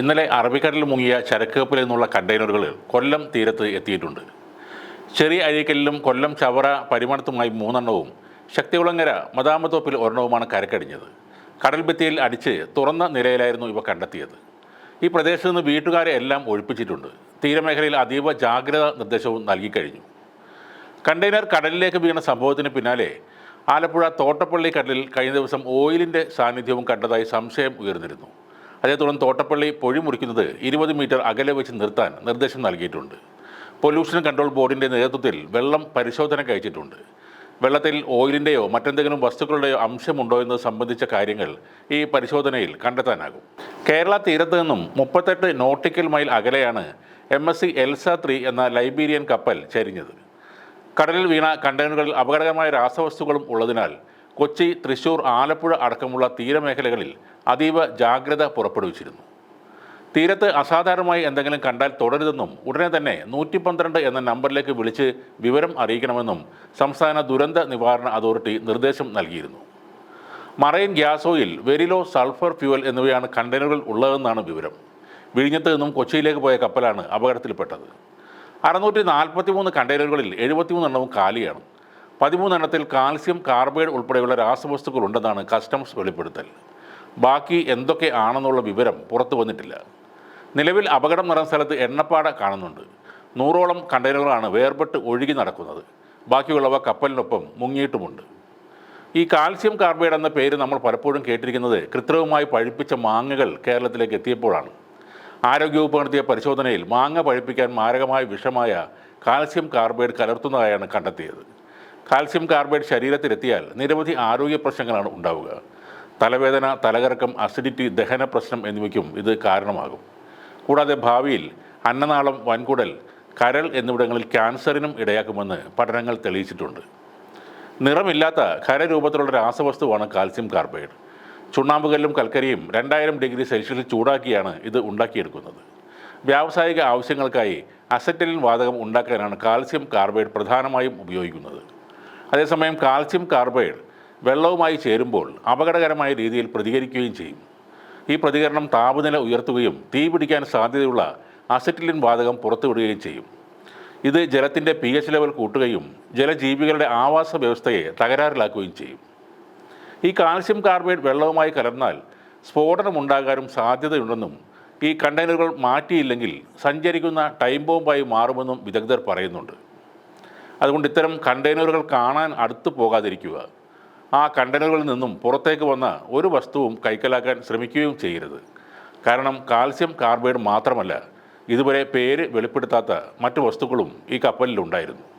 ഇന്നലെ അറബിക്കടലിൽ മുങ്ങിയ ചരക്ക് കപ്പലിൽ നിന്നുള്ള കണ്ടെയ്നറുകൾ കൊല്ലം തീരത്ത് എത്തിയിട്ടുണ്ട്. ചെറിയ അഴീക്കലിലും കൊല്ലം ചവറ പരിമണത്തുമായി മൂന്നെണ്ണവും ശക്തികുളങ്ങര മദാമത്തോപ്പിൽ ഒരെണ്ണവുമാണ് കരക്കടിഞ്ഞത്. കടൽഭിത്തിയിൽ അടിച്ച് തുറന്ന നിലയിലായിരുന്നു ഇവ കണ്ടെത്തിയത്. ഈ പ്രദേശത്ത് നിന്ന് വീട്ടുകാരെ എല്ലാം ഒഴിപ്പിച്ചിട്ടുണ്ട്. തീരമേഖലയിൽ അതീവ ജാഗ്രത നിർദ്ദേശവും നൽകിക്കഴിഞ്ഞു കണ്ടെയ്നർ കടലിലേക്ക് വീണ സംഭവത്തിന് പിന്നാലെ ആലപ്പുഴ തോട്ടപ്പള്ളി കടലിൽ കഴിഞ്ഞ ദിവസം ഓയിലിന്റെ സാന്നിധ്യവും കണ്ടതായി സംശയം ഉയർന്നിരുന്നു. അതേ തുടർന്ന് തോട്ടപ്പള്ളി പൊഴി മുറിക്കുന്നത് ഇരുപത് മീറ്റർ അകലെ വെച്ച് നിർത്താൻ നിർദ്ദേശം നൽകിയിട്ടുണ്ട്. പൊല്യൂഷൻ കൺട്രോൾ ബോർഡിന്റെ നേതൃത്വത്തിൽ വെള്ളം പരിശോധന കഴിച്ചിട്ടുണ്ട്. വെള്ളത്തിൽ ഓയിലിന്റെയോ മറ്റെന്തെങ്കിലും വസ്തുക്കളുടെയോ അംശമുണ്ടോ എന്നത് സംബന്ധിച്ച കാര്യങ്ങൾ ഈ പരിശോധനയിൽ കണ്ടെത്താനാകും. കേരള തീരത്ത് നിന്നും മുപ്പത്തെട്ട് നോട്ടിക്കൽ മൈൽ അകലെയാണ് M S C Elsa three എന്ന ലൈബീരിയൻ കപ്പൽ ചരിഞ്ഞത്. കടലിൽ വീണ കണ്ടെയ്നറുകളിൽ അപകടകരമായ രാസവസ്തുക്കളും ഉള്ളതിനാൽ കൊച്ചി തൃശൂർ ആലപ്പുഴ അടക്കമുള്ള തീരമേഖലകളിൽ അതീവ ജാഗ്രത പുറപ്പെടുവിച്ചിരുന്നു. തീരത്ത് അസാധാരണമായി എന്തെങ്കിലും കണ്ടാൽ തുടരുതെന്നും ഉടനെ തന്നെ നൂറ്റി പന്ത്രണ്ട് എന്ന നമ്പറിലേക്ക് വിളിച്ച് വിവരം അറിയിക്കണമെന്നും സംസ്ഥാന ദുരന്ത നിവാരണ അതോറിറ്റി നിർദ്ദേശം നൽകിയിരുന്നു. Marine gas oil very low sulphur fuel എന്നിവയാണ് കണ്ടെയ്നറുകൾ ഉള്ളതെന്നാണ് വിവരം. വിഴിഞ്ഞത്ത് നിന്നും കൊച്ചിയിലേക്ക് പോയ കപ്പലാണ് അപകടത്തിൽപ്പെട്ടത്. അറുന്നൂറ്റി നാൽപ്പത്തി മൂന്ന് കണ്ടെയ്നറുകളിൽ എഴുപത്തിമൂന്നെണ്ണവും കാലിയാണ്. പതിമൂന്നെണ്ണത്തിൽ കാൽസ്യം കാർബൈഡ് ഉൾപ്പെടെയുള്ള രാസവസ്തുക്കൾ ഉണ്ടെന്നാണ് കസ്റ്റംസ് വെളിപ്പെടുത്തൽ. ബാക്കി എന്തൊക്കെ ആണെന്നുള്ള വിവരം പുറത്തു വന്നിട്ടില്ല. നിലവിൽ അപകടം നടന്ന സ്ഥലത്ത് എണ്ണപ്പാട കാണുന്നുണ്ട്. നൂറോളം കണ്ടെയ്നറുകളാണ് വേർപെട്ട് ഒഴുകി നടക്കുന്നത്. ബാക്കിയുള്ളവ കപ്പലിനൊപ്പം മുങ്ങിയിട്ടുമുണ്ട്. ഈ കാൽസ്യം കാർബൈഡ് എന്ന പേര് നമ്മൾ പലപ്പോഴും കേട്ടിരിക്കുന്നത് കൃത്രിമമായി പഴുപ്പിച്ച മാങ്ങകൾ കേരളത്തിലേക്ക് എത്തിയപ്പോഴാണ്. ആരോഗ്യവകുപ്പ് നടത്തിയ പരിശോധനയിൽ മാങ്ങ പഴുപ്പിക്കാൻ മാരകമായ വിഷമായ കാൽസ്യം കാർബൈഡ് കലർത്തുന്നതായാണ് കണ്ടെത്തിയത്. കാൽസ്യം കാർബൈഡ് ശരീരത്തിലെത്തിയാൽ നിരവധി ആരോഗ്യ പ്രശ്നങ്ങളാണ് ഉണ്ടാവുക. തലവേദന തലകറക്കം അസിഡിറ്റി ദഹന പ്രശ്നം എന്നിവയ്ക്കും ഇത് കാരണമാകും. കൂടാതെ ഭാവിയിൽ അന്നനാളം വൻകുടൽ കരൾ എന്നിവിടങ്ങളിൽ ക്യാൻസറിനും ഇടയാക്കുമെന്ന് പഠനങ്ങൾ തെളിയിച്ചിട്ടുണ്ട്. നിറമില്ലാത്ത ഖരരൂപത്തിലുള്ള രാസവസ്തുവാണ് കാൽസ്യം കാർബൈഡ്. ചുണ്ണാമ്പുകല്ലും കൽക്കരിയും രണ്ടായിരം ഡിഗ്രി സെൽഷ്യസിൽ ചൂടാക്കിയാണ് ഇത് ഉണ്ടാക്കിയെടുക്കുന്നത്. വ്യാവസായിക ആവശ്യങ്ങൾക്കായി അസറ്റലിൻ വാതകം ഉണ്ടാക്കാനാണ് കാൽസ്യം കാർബൈഡ് പ്രധാനമായും ഉപയോഗിക്കുന്നത്. അതേസമയം കാൽസ്യം കാർബൈഡ് വെള്ളവുമായി ചേരുമ്പോൾ അപകടകരമായ രീതിയിൽ പ്രതികരിക്കുകയും ചെയ്യും. ഈ പ്രതികരണം താപനില ഉയർത്തുകയും തീ പിടിക്കാൻ സാധ്യതയുള്ള അസറ്റിലിൻ വാതകം പുറത്തുവിടുകയും ചെയ്യും. ഇത് ജലത്തിന്റെ പി എച്ച് ലെവൽ കൂട്ടുകയും ജലജീവികളുടെ ആവാസ വ്യവസ്ഥയെ തകരാറിലാക്കുകയും ചെയ്യും. ഈ കാൽസ്യം കാർബൈഡ് വെള്ളവുമായി കലർന്നാൽ സ്ഫോടനമുണ്ടാകാനും സാധ്യതയുണ്ടെന്നും ഈ കണ്ടെയ്നറുകൾ മാറ്റിയില്ലെങ്കിൽ സഞ്ചരിക്കുന്ന ടൈം ബോംബായി മാറുമെന്നും വിദഗ്ധർ പറയുന്നുണ്ട്. അതുകൊണ്ട് ഇത്തരം കണ്ടെയ്നറുകൾ കാണാൻ അടുത്ത് പോകാതിരിക്കുക. ആ കണ്ടെയ്നറുകളിൽ നിന്നും പുറത്തേക്ക് വന്ന ഒരു വസ്തുവും കൈക്കലാക്കാൻ ശ്രമിക്കുകയും ചെയ്യരുത്. കാരണം കാൽസ്യം കാർബൈഡ് മാത്രമല്ല ഇതുവരെ പേര് വെളിപ്പെടുത്താത്ത മറ്റു വസ്തുക്കളും ഈ കപ്പലിലുണ്ടായിരുന്നു